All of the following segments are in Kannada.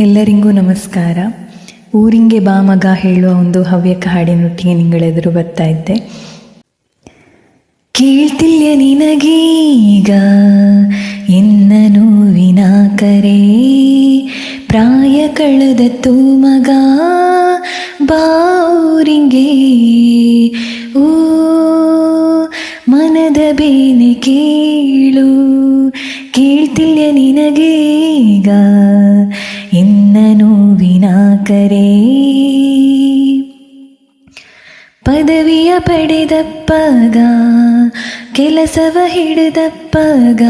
ಎಲ್ಲರಿಗೂ ನಮಸ್ಕಾರ. ಊರಿಂಗೆ ಬಾ ಮಗ ಹೇಳುವ ಒಂದು ಹವ್ಯಕ ಹಾಡಿನೊಟ್ಟಿಗೆ ನಿಂಗಳೆದುರು ಬರ್ತಾ ಇದ್ದೆ. ಕೇಳ್ತಿಲ್ಯ ನಿನಗೀಗ? ಎನ್ನ ನೋವಿನ ಕರೆ? ಪ್ರಾಯ ಕಳೆದತ್ತು ಮಗ? ಬಾ ಊರಿಂಗೆ. ಓ, ಮನದ ಬೇನೆ ಕೇಳು. ಕೇಳ್ತಿಲ್ಯ ನಿನಗೀಗ? ಎನ್ನ ನೋವಿನ ಪದವಿಯ ಪಡೆದಪ್ಪಗ ಕೆಲಸವ ಹಿಡಿದಪ್ಪಗ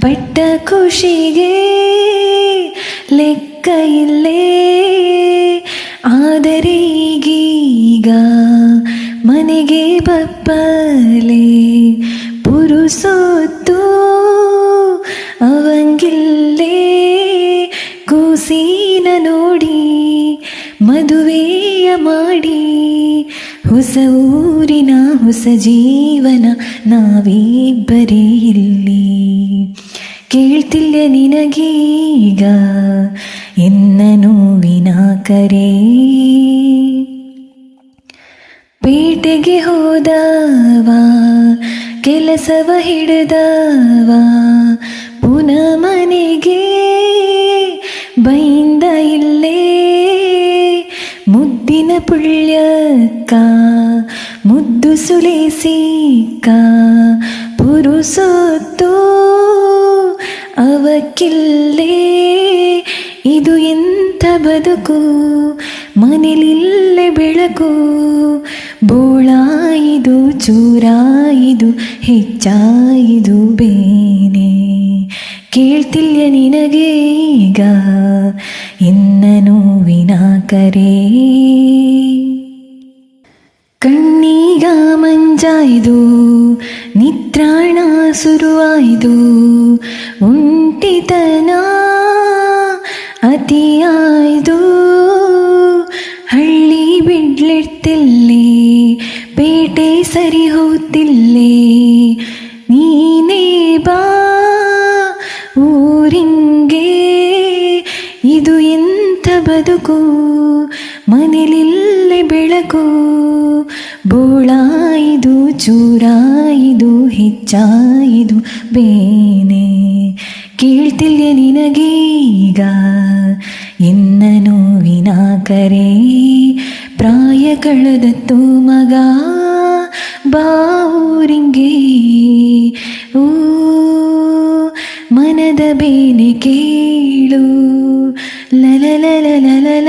ಪಟ್ಟ ಖುಷಿಗೆ ಲೆಕ್ಕ ಇಲ್ಲೇ ಆದರೆ ಈಗೀಗ ಮನೆಗೆ ಬಪ್ಪಲೆ ಪುರುಸೋತು ಅವಂಗಿಲ್ಲೇ ಕೂಸಿನ ನೋಡಿ, ಮದುವೆಯ ಮಾಡಿ, ಹೊಸ ಊರಿನ ಹೊಸ ಜೀವನ ನಾವಿಬ್ಬರೇ ಇಲ್ಲಿ. ಕೇಳ್ತಿಲ್ಲ ನಿನಗೀಗ ಎನ್ನ ನೋವಿನ ಕರೆ. ಪೇಟೆಗೆ ಹೋದವ, ಕೆಲಸವ ಹಿಡಿದವ ಪುನಃ ಮನೆಗೆ ಪುಳ್ಯಕ್ಕ ಮುದ್ದು ಸುಳಿಸಿಕ್ಕ ಪುರುಸೊತ್ತು ಅವಕ್ಕಿಲ್ಲೇ. ಇದು ಎಂಥ ಬದುಕು, ಮನೇಲಿಲ್ಲೇ ಬೆಳಕು. ಬೋಳಾಯಿದು, ಚೂರಾಯಿದು, ಹೆಚ್ಚಾಯಿದು ಬೇನೆ. ಕೇಳ್ತಿಲ್ಯ ನಿನಗೆ ಈಗ ನೋವಿನ ಕರೆ. ಕಣ್ಣೀಗ ಮಂಜಾಯ್ದು ನಿತ್ರಾಣ ಶುರುವಾಯ್ದು ಉಂಟಿತನ ಅತಿಯಾಯ್ದು. ಹಳ್ಳಿ ಬಿಡ್ಲಿಡ್ತಿಲ್ಲಿ, ಪೇಟೆ ಸರಿ ಹೋತಿಲ್ಲಿ ನೀನೇ ಬಾ, ಊರಿಂಗೆ. ಇದು ಎಂಥ ಬದುಕು, ಮನೆಲಿಲ್ಲೇ ಬೆಳಕು, ಬೋಳಾಯಿದು, ಚೂರಾಯಿದು, ಹೆಚ್ಚಾಯಿದು ಬೇನೆ. ಕೇಳ್ತಿಲ್ಯ ನಿನಗೀಗ ಎನ್ನ ನೋವಿನ ಕರೆ? ಪ್ರಾಯ ಕಳೆದತ್ತು ಮಗ ಬಾವೂರಿಂಗೆ ಓ ಮನದ ಬೇನೆ ಕೇಳು. ಲಲ ಲಲ ಲಾಲ